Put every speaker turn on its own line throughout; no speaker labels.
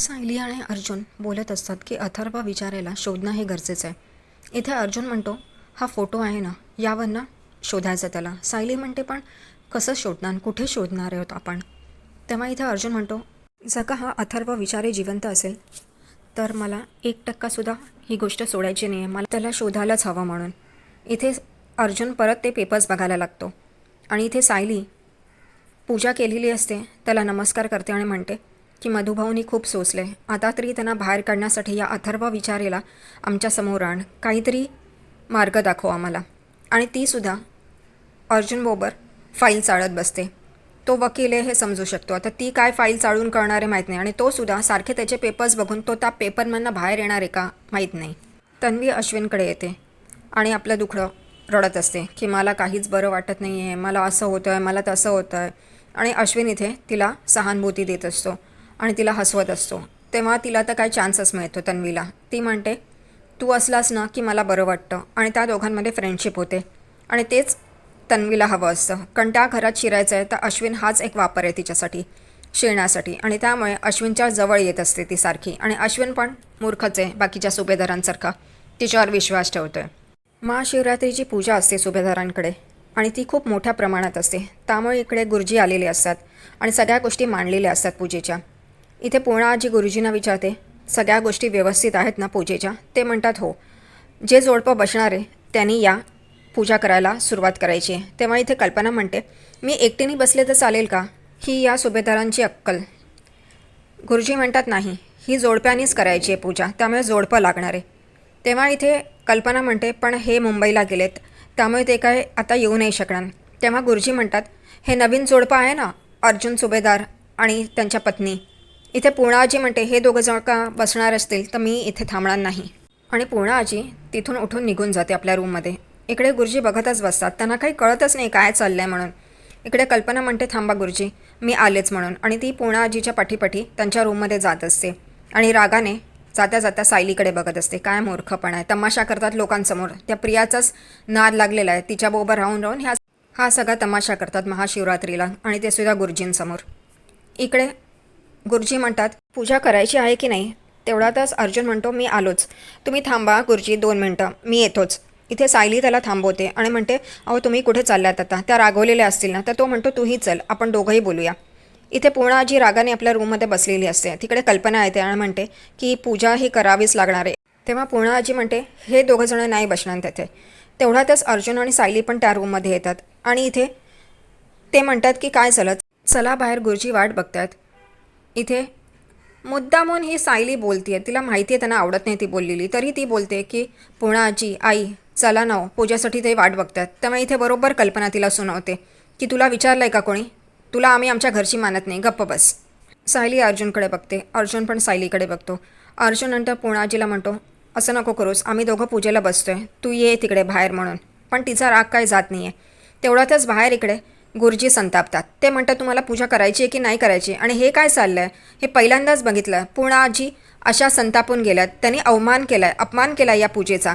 सायली आणि अर्जुन बोलत असतात की अथर्व विचारायला शोधणं हे गरजेचं आहे. इथे अर्जुन म्हणतो हा फोटो आहे ना यावरनं शोधायचं त्याला. सायली म्हणते पण कसं शोधणार? कुठे शोधणार आहोत आपण? तेव्हा इथे अर्जुन म्हणतो जर का हा अथर्व विचारे जिवंत असेल तर मला एक टक्कासुद्धा ही गोष्ट सोडायची नाही आहे मला त्याला शोधायलाच हवं म्हणून. इथे अर्जुन परत ते पेपर्स बघायला लागतो. आणि इथे सायली पूजा केलेली असते त्याला नमस्कार करते आणि म्हणते की मधुभाऊनी खूप सोसले. आता तरी त्यांना बाहेर काढण्यासाठी या अथर्व विचारेला आमच्यासमोर आण. काहीतरी मार्ग दाखव आम्हाला. आणि तीसुद्धा अर्जुनबरोबर फाईल चाळत बसते. तो वकील आहे हे समजू शकतो. आता ती काय फाईल चाळून करणार आहे माहीत नाही. आणि तो सुद्धा सारखे त्याचे पेपर्स बघून तो त्या पेपरमॅनना बाहेर येणार आहे का माहीत नाही. तन्वी अश्विनकडे येते. आणि आपलं दुखडं रडत असते की मला काहीच बरं वाटत नाही आहे मला असं होतं आहे मला तसं होतं आहे आणि अश्विन इथे तिला सहानुभूती देत असतो. आणि तिला हसवत असतो. तेव्हा तिला तर काय चान्सच मिळतो तन्वीला? ती म्हणते तू असलास ना की मला बरं वाटतं आणि त्या दोघांमध्ये फ्रेंडशिप होते. आणि तेच तन्वीला हवं असतं. कारण त्या घरात शिरायचं आहे तर अश्विन हाच एक वापर आहे तिच्यासाठी शिरण्यासाठी. आणि त्यामुळे अश्विनच्या जवळ येत असते ती सारखी. आणि अश्विन पण मूर्खच आहे बाकीच्या सुभेदारांसारखा. तिच्यावर विश्वास ठेवतो आहे महाशिवरात्रीची पूजा असते सुभेदारांकडे. आणि ती खूप मोठ्या प्रमाणात असते. त्यामुळे इकडे गुरुजी आलेले असतात. आणि सगळ्या गोष्टी मांडलेल्या असतात पूजेच्या. इथे पूर्ण आजी गुरुजींना विचारते सगळ्या गोष्टी व्यवस्थित आहेत ना पूजेच्या? ते म्हणतात हो. जे जोडपं बसणारे त्यांनी या पूजा करायला सुरुवात करायची आहे. तेव्हा इथे कल्पना म्हणते मी एकटीने बसले तर चालेल का? ही या सुभेदारांची अक्कल. गुरुजी म्हणतात नाही. ही जोडप्यानीच करायची आहे पूजा. त्यामुळे जोडपं लागणार आहे. तेव्हा इथे कल्पना म्हणते पण हे मुंबईला गेलेत. त्यामुळे ते काय आता येऊ नाही शकणार. तेव्हा गुरुजी म्हणतात हे नवीन जोडपं आहे ना? अर्जुन सुभेदार आणि त्यांच्या पत्नी. इथे पूर्णाजी म्हणते हे दोघं जण का बसणार असतील? तर मी इथे थांबणार नाही. आणि पूर्णाजी तिथून उठून निघून जाते आपल्या रूममध्ये इकडे गुरुजी बघतच बसतात. त्यांना काही कळतच नाही काय चाललं आहे म्हणून. इकडे कल्पना म्हणते थांबा गुरुजी मी आलेच म्हणून. आणि ती पूर्णाजीच्या पाठीपाठी त्यांच्या रूममध्ये जात असते. आणि रागाने जाता जाता सायलीकडे बघत असते. काय मूर्खपण आहे. तमाशा करतात लोकांसमोर. त्या प्रियाचाच नाद लागलेला आहे. तिच्याबरोबर राहून राहून ह्या हा सगळा तमाशा करतात महाशिवरात्रीला आणि ते सुद्धा गुरुजींसमोर. इकडे गुरुजी म्हणतात पूजा करायची आहे की नाही? तेवढ्यातच अर्जुन म्हणतो मी आलोच. तुम्ही थांबा गुरुजी दोन मिनटं. मी येतोच. इथे सायली त्याला थांबवते आणि म्हणते अहो तुम्ही कुठे चालल्यात आता? त्या रागवलेल्या असतील ना तर तो म्हणतो तूही चल. आपण दोघंही बोलूया. इथे पूर्णाजी रागाने आपल्या रूममध्ये बसलेली असते. तिकडे कल्पना येते आणि म्हणते की पूजा ही करावीच लागणार आहे. तेव्हा पूर्णाजी म्हणते हे दोघंजणं नाही बसणार तिथे. तेवढ्यातच अर्जुन आणि सायली पण त्या रूममध्ये येतात. आणि इथे ते म्हणतात की काय झालं चला बाहेर गुरुजी वाट बघतात. इथे? मुद्दामून ही सायली बोलते तिला माहिती आहे त्यांना आवडत नाही ती बोललेली. तरी ती बोलते की पुणाची आई चला नाव हो, पूजासाठी ते वाट बघतात. त्यामुळे इथे बरोबर कल्पना तिला सुनावते. की तुला विचारलं आहे का कोणी? तुला आम्ही आमच्या घरची मानत नाही. गप्प बस. सायली अर्जुनकडे बघते. अर्जुन पण सायलीकडे बघतो. अर्जुन नंतर पुणाजीला म्हणतो असं नको करूस. आम्ही दोघं पूजेला बसतोय. तू ये तिकडे बाहेर म्हणून. पण तिचा राग काय जात नाही आहे तेवढ्यातच बाहेर इकडे गुरुजी संतापतात. ते म्हणतात तुम्हाला पूजा करायची आहे की नाही करायची आणि हे काय चाललं आहे हे पहिल्यांदाच बघितलं. पूर्ण अशा संतापून गेल्यात. त्यांनी अवमान केला आहे अपमान केला या पूजेचा.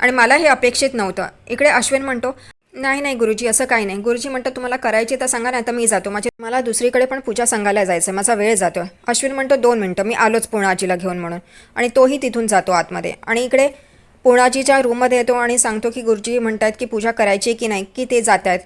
आणि मला हे अपेक्षित नव्हतं. इकडे अश्विन म्हणतो नाही नाही गुरुजी असं काही नाही. गुरुजी म्हणतात तुम्हाला करायची तर सांगा नाही तर मी जातो. माझे मला दुसरीकडे पण पूजा सांगायला जायचं आहे माझा वेळ जातो. आहे अश्विन म्हणतो दोन मिनटं. मी आलोच पूर्णाजीला घेऊन म्हणून. आणि तोही तिथून जातो आतमध्ये. आणि इकडे पूर्णाजीच्या रूममध्ये येतो आणि सांगतो की गुरुजी म्हणतात की पूजा करायची की नाही? की ते जात आहेत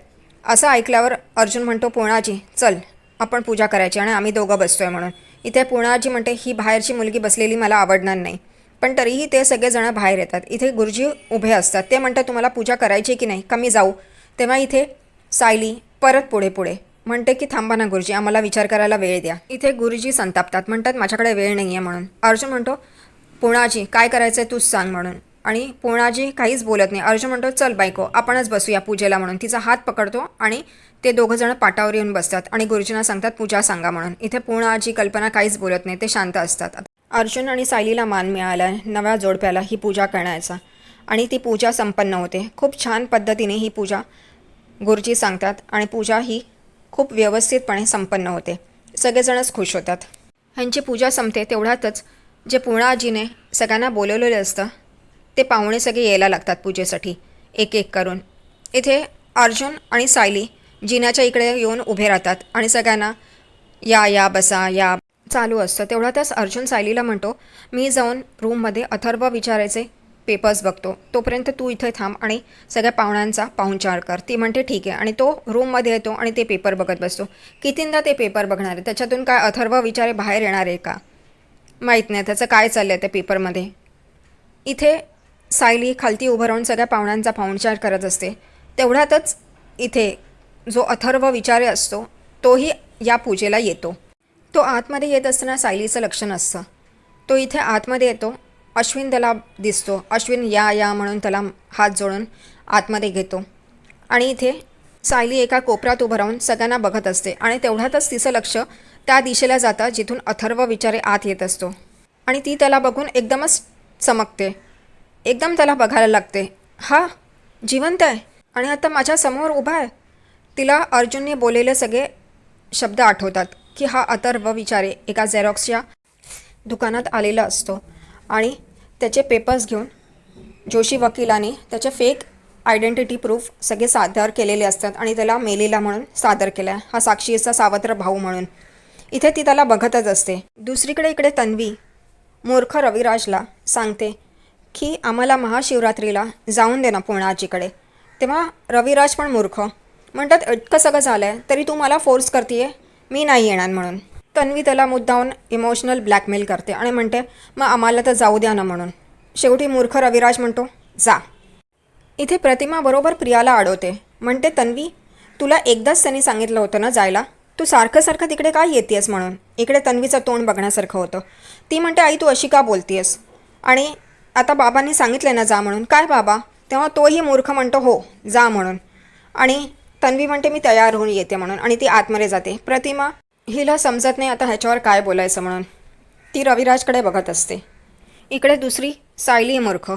असं ऐकल्यावर अर्जुन म्हणतो पूर्णाजी चल आपण पूजा करायची आणि आम्ही दोघं बसतो आहे म्हणून. इथे पूर्णाजी म्हणते ही बाहेरची मुलगी बसलेली मला आवडणार नाही. पण तरीही ते सगळेजणं बाहेर येतात. इथे गुरुजी उभे असतात. ते म्हणतात तुम्हाला पूजा करायची की नाही? कमी जाऊ. तेव्हा इथे सायली परत पुढे पुढे म्हणते की थांबा ना गुरुजी आम्हाला विचार करायला वेळ द्या. इथे गुरुजी संतापतात. म्हणतात माझ्याकडे वेळ नाही आहे म्हणून. अर्जुन म्हणतो पुणाजी काय करायचं आहे तूच सांग म्हणून. आणि पूर्णाजी काहीच बोलत नाही. अर्जुन म्हणतो चल बायको आपणच बसूया पूजेला म्हणून. तिचा हात पकडतो आणि ते दोघंजणं पाटावर येऊन बसतात आणि गुरुजींना सांगतात पूजा सांगा म्हणून. इथे पूर्णाजी कल्पना काहीच बोलत नाही ते शांत असतात. अर्जुन आणि सायलीला मान मिळाला नव्या जोडप्याला ही पूजा करण्याचा. आणि ती पूजा संपन्न होते. खूप छान पद्धतीने ही पूजा गुरुजी सांगतात आणि पूजा ही खूप व्यवस्थितपणे संपन्न होते. सगळेजणच खुश होतात. ह्यांची पूजा संपते तेवढ्यातच जे पूर्णाजीने सगळ्यांना बोलवलेलं असतं ते पाहुणे सगळे यायला लागतात पूजेसाठी एक एक करून. इथे अर्जुन आणि सायली जिन्याच्या इकडे येऊन उभे राहतात आणि सगळ्यांना या या बसा या चालू असतं. तेवढ्यातच अर्जुन सायलीला म्हणतो मी जाऊन रूममध्ये अथर्व विचारायचे पेपर्स बघतो. तोपर्यंत तू इथे थांब आणि सगळ्या पाहुण्यांचा पाहुणचार कर. ती म्हणते ठीक आहे. आणि तो रूममध्ये येतो आणि ते पेपर बघत बसतो. कितींदा ते पेपर बघणार आहे? त्याच्यातून काय अथर्व विचारे बाहेर येणार आहे का? माहीत नाही. त्याचं काय चाललं आहे त्या पेपरमध्ये इथे सायली खालती उभं राहून सगळ्या पाहुण्यांचा पाहुणचार करत असते. तेवढ्यातच इथे जो अथर्व विचारे असतो तोही या पूजेला येतो. तो आतमध्ये येत असताना सायलीचं लक्ष नसतं तो इथे आतमध्ये येतो अश्विन त्याला दिसतो. अश्विन या या म्हणून त्याला हात जोडून आतमध्ये घेतो. आणि इथे सायली एका कोपऱ्यात उभं राहून सगळ्यांना बघत असते. आणि तेवढ्यातच तिचं लक्ष त्या दिशेला जातं जिथून अथर्व विचारे आत येत असतो. आणि ती त्याला बघून एकदमच चमकते. एकदम त्याला बघायला लागते. हा जिवंत आहे. आणि आता माझ्यासमोर उभा आहे. तिला अर्जुनने बोललेले सगळे शब्द आठवतात की हा अथर्व विचारे एका झेरॉक्सच्या दुकानात आलेला असतो. आणि त्याचे पेपर्स घेऊन जोशी वकिलाने त्याचे फेक आयडेंटिटी प्रूफ सगळे सादर केलेले असतात आणि त्याला मेलेला म्हणून सादर केला आहे हा साक्षीचा सावत्र भाऊ म्हणून. इथे ती त्याला बघतच असते. दुसरीकडे इकडे तन्वी मूर्ख रविराजला सांगते की आम्हाला महाशिवरात्रीला जाऊन दे ना पुण्याजीकडे. तेव्हा रविराज पण मूर्ख. म्हणतात इतकं सगळं झालं आहे तरी तू मला फोर्स करते मी नाही येणार म्हणून. तन्वी त्याला मुद्दाहून इमोशनल ब्लॅकमेल करते आणि म्हणते मग आम्हाला तर जाऊ द्या ना म्हणून. शेवटी मूर्ख रविराज म्हणतो जा. इथे प्रतिमा बरोबर प्रियाला अडवते म्हणते तन्वी तुला एकदाच त्यांनी सांगितलं होतं ना जायला? तू सारखं सारखं तिकडे काय येतेस म्हणून? इकडे तन्वीचं तोंड बघण्यासारखं होतं. ती म्हणते आई तू अशी का बोलतीयस आणि आता बाबांनी सांगितलं ना जा म्हणून. काय बाबा? तेव्हा तोही मूर्ख म्हणतो हो जा म्हणून. आणि तन्वी म्हणते मी तयार होऊन येते म्हणून. आणि ती आतमध्ये जाते. प्रतिमा हिला समजत नाही आता ह्याच्यावर काय बोलायचं म्हणून. ती रविराजकडे बघत असते. इकडे दुसरी सायली मूर्ख.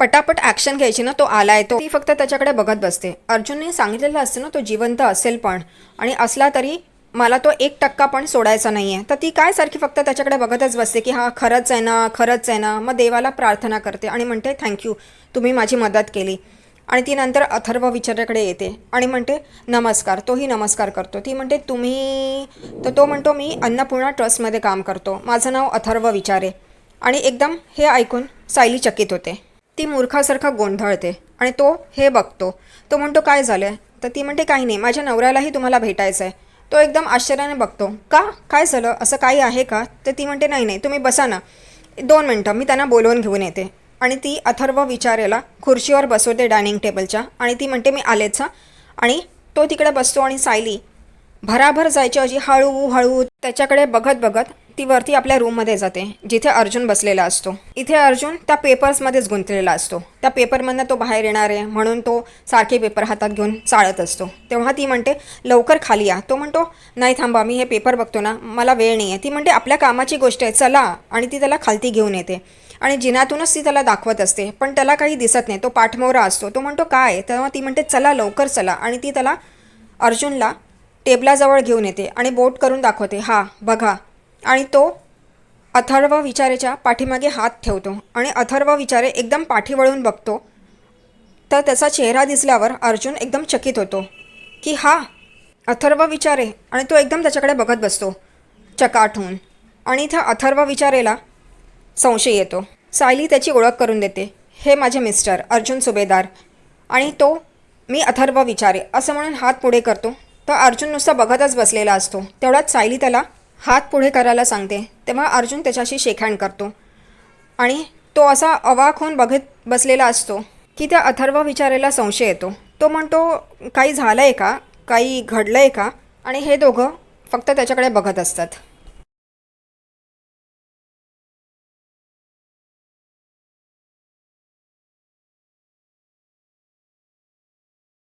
पटापट ॲक्शन घ्यायची ना तो आला तो ती फक्त त्याच्याकडे बघत बसते. अर्जुनने सांगितलेलं असतं ना तो जिवंत असेल पण. आणि असला तरी मला तो एक टक्का पण सोडायचा नाही आहे तर ती काय सारखी फक्त त्याच्याकडे बघतच बसते की हा खरंच आहे ना खरंच आहे ना. मग देवाला प्रार्थना करते आणि म्हणते थँक्यू तुम्ही माझी मदत केली. आणि ती नंतर अथर्व विचाराकडे येते आणि म्हणते नमस्कार. तोही नमस्कार करतो. ती म्हणते तुम्ही तर तो म्हणतो मी अन्नपूर्णा ट्रस्टमध्ये काम करतो. माझं नाव अथर्व विचारे. आणि एकदम हे ऐकून सायली चकित होते. ती मूर्खासारखं गोंधळते आणि तो हे बघतो. तो म्हणतो काय झालं आहे तर ती म्हणते काही नाही. माझ्या नवऱ्यालाही तुम्हाला भेटायचं आहे तो एकदम आश्चर्याने बघतो. का? काय झालं? असं काही आहे का? तर ती म्हणते नाही नाही तुम्ही बसा ना. दोन मिनटं मी त्यांना बोलवून घेऊन येते. आणि ती अथर्व विचारेला खुर्चीवर बसवते डायनिंग टेबलच्या. आणि ती म्हणते मी आलेच आणि तो तिकडे बसतो आणि सायली भराभर जायच्या अशी हळू हळू त्याच्याकडे बघत बघत ती वरती आपल्या रूममध्ये जाते जिथे अर्जुन बसलेला असतो. इथे अर्जुन त्या पेपर्समध्येच गुंतलेला असतो. त्या पेपरमधनं तो बाहेर येणार आहे म्हणून तो सारखे पेपर हातात घेऊन चाळत असतो. तेव्हा ती म्हणते लवकर खाली या. तो म्हणतो नाही थांबा मी हे पेपर बघतो ना मला वेळ नाही आहे ती म्हणते आपल्या कामाची गोष्ट आहे चला. आणि ती त्याला खालती घेऊन येते. आणि जिनातूनच ती त्याला दाखवत असते पण त्याला काही दिसत नाही. तो पाठमोरा असतो. तो म्हणतो काय तेव्हा ती म्हणते चला लवकर चला. आणि ती त्याला अर्जुनला टेबलाजवळ घेऊन येते आणि बोट करून दाखवते हा बघा. आणि तो अथर्व विचारेच्या पाठीमागे हात ठेवतो आणि अथर्व विचारे एकदम पाठी वळून बघतो. तर त्याचा चेहरा दिसल्यावर अर्जुन एकदम चकित होतो की हा अथर्व विचारे. आणि तो एकदम त्याच्याकडे बघत बसतो चकाट होऊन. आणि इथं अथर्व विचारेला संशय येतो. सायली त्याची ओळख करून देते. हे माझे मिस्टर अर्जुन सुभेदार. आणि तो मी अथर्व विचारे. असं म्हणून हात पुढे करतो. तर अर्जुन नुसता बघतच बसलेला असतो. तेवढ्यात सायली त्याला हात पुढे करायला सांगते. तेव्हा अर्जुन त्याच्याशी शेखहँड करतो. आणि तो असा अवाक होऊन बघत बसलेला असतो की त्या अथर्व विचारेला संशय येतो. तो म्हणतो काही झालं आहे का? काही घडलं आहे का? आणि हे दोघं फक्त त्याच्याकडे बघत असतात.